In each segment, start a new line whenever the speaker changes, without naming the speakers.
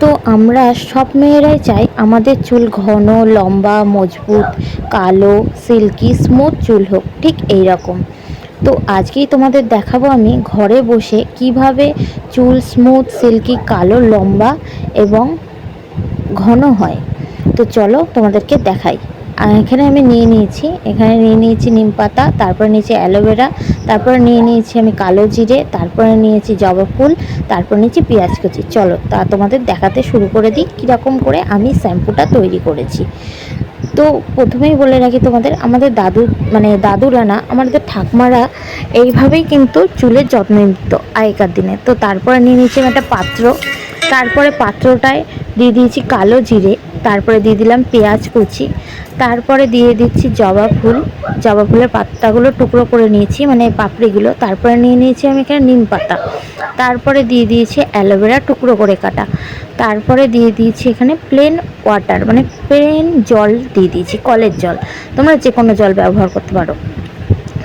তো আমরা সব মেয়েরাই চাই আমাদের চুল ঘন, লম্বা, মজবুত, কালো, সিল্কি স্মুথ চুল হোক, ঠিক এই রকম তো আজকেই তোমাদের দেখাবো আমি ঘরে বসে কীভাবে চুল স্মুথ সিল্কি, কালো, লম্বা এবং ঘন হয়। তো চলো তোমাদেরকে দেখাই। এখানে আমি নিয়ে নিয়েছি। এখানে নিয়ে নিয়েছি নিম পাতা, তারপরে নিয়েছি অ্যালোভেরা, তারপরে নিয়ে নিয়েছি আমি কালো জিরে, তারপরে নিয়েছি জবা ফুল, তারপর নিয়েছি পেঁয়াজ কুচি। চলো, তা তোমাদের দেখাতে শুরু করে দিই কীরকম করে আমি শ্যাম্পুটা তৈরি করেছি। তো প্রথমেই বলে রাখি তোমাদের, আমাদের দাদু মানে দাদুরা না, আমাদের ঠাকমারা এইভাবেই কিন্তু চুলের যত্ন নিত আগেকার দিনে। তো তারপরে নিয়ে নিয়েছি একটা পাত্র। তারপরে পাত্রটায় দিয়ে দিয়েছি কালো জিরে, তারপরে দিয়ে দিলাম পেঁয়াজ কুচি, তারপরে দিয়ে দিচ্ছি জবা ফুল। জবা ফুলের পাতাগুলো টুকরো করে নিয়েছি মানে পাপড়িগুলো। তারপরে নিয়ে নিয়েছি আমি এখানে নিম পাতা। তারপরে দিয়ে দিয়েছি অ্যালোভেরা টুকরো করে কাটা। তারপরে দিয়ে দিয়েছি এখানে প্লেন ওয়াটার মানে প্লেন জল দিয়ে দিয়েছি, কলের জল। তোমরা যে কোনো জল ব্যবহার করতে পারো।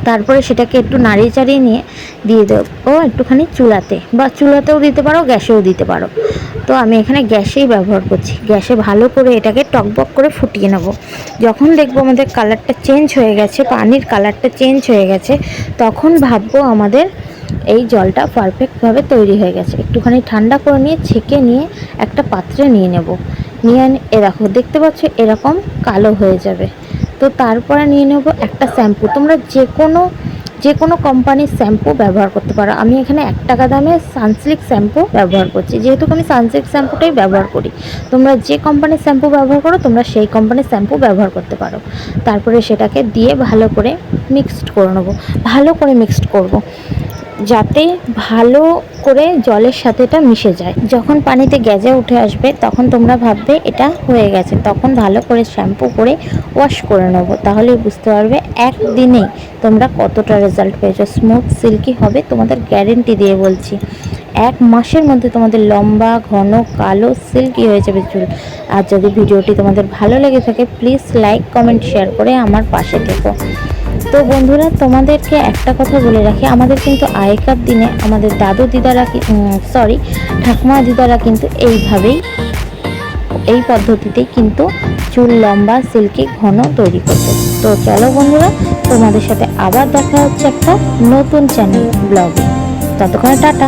তারপরে সেটাকে একটু নাড়িয়ে চাড়িয়ে নিয়ে দিয়ে দেবো একটুখানি চুলাতে। বা চুলাতেও দিতে পারো, গ্যাসেও দিতে পারো। তো আমি এখানে গ্যাসেই ব্যবহার করছি। গ্যাসে ভালো করে এটাকে টকবক করে ফুটিয়ে নেব। যখন দেখব আমাদের কালারটা চেঞ্জ হয়ে গেছে, পানির কালারটা চেঞ্জ হয়ে গেছে, তখন ভাববো আমাদের এই জলটা পারফেক্টভাবে তৈরি হয়ে গেছে। একটুখানি ঠান্ডা করে নিয়ে, ছেঁকে নিয়ে একটা পাত্রে নিয়ে নেব। নিয়ে এ দেখো, দেখতে পাচ্ছ এরকম কালো হয়ে যাবে। তো তারপরে নিয়ে নেব একটা শ্যাম্পু। তোমরা যে কোনো যে কোনো কোম্পানির শ্যাম্পু ব্যবহার করতে পারো। আমি এখানে এক টাকা দামে সানসিল্ক শ্যাম্পু ব্যবহার করছি। যেহেতু আমি সানসিল্ক শ্যাম্পুটাই ব্যবহার করি। তোমরা যে কোম্পানির শ্যাম্পু ব্যবহার করো, তোমরা সেই কোম্পানির শ্যাম্পু ব্যবহার করতে পারো। তারপরে সেটাকে দিয়ে ভালো করে মিক্সড করে নেব। ভালো করে মিক্সড করব। যাতে ভালো করে জলের সাথে এটা মিশে যায়। যখন পানিতে গ্যাজে উঠে আসবে, তখন তোমরা ভাববে এটা হয়ে গেছে। তখন ভালো করে শ্যাম্পু করে ওয়াশ করে নেব। তাহলে বুঝতে পারবে একদিনেই তোমরা কতটা রেজাল্ট পেয়েছ। স্মুথ সিল্কি হবে তোমাদের গ্যারেন্টি দিয়ে বলছি। এক মাসের মধ্যে তোমাদের লম্বা, ঘন, কালো সিল্কি হয়ে যাবে চুল। আর যদি ভিডিওটি তোমাদের ভালো লেগে থাকে প্লিজ লাইক কমেন্ট শেয়ার করে আমার পাশে থেকো। তো বন্ধুরা, তোমাদেরকে একটা কথা বলে রাখি। আমাদের কিন্তু আগেকার দিনে আমাদের দাদু দিদারা সরি ঠাকুমা দিদারা কিন্তু এইভাবেই, এই পদ্ধতিতে কিন্তু চুল লম্বা সিল্কি ঘন তৈরি করতো। তো চলো বন্ধুরা, তোমাদের সাথে আবার দেখা হচ্ছে একটা নতুন চ্যানেল ব্লগে ততক্ষণে টাটা।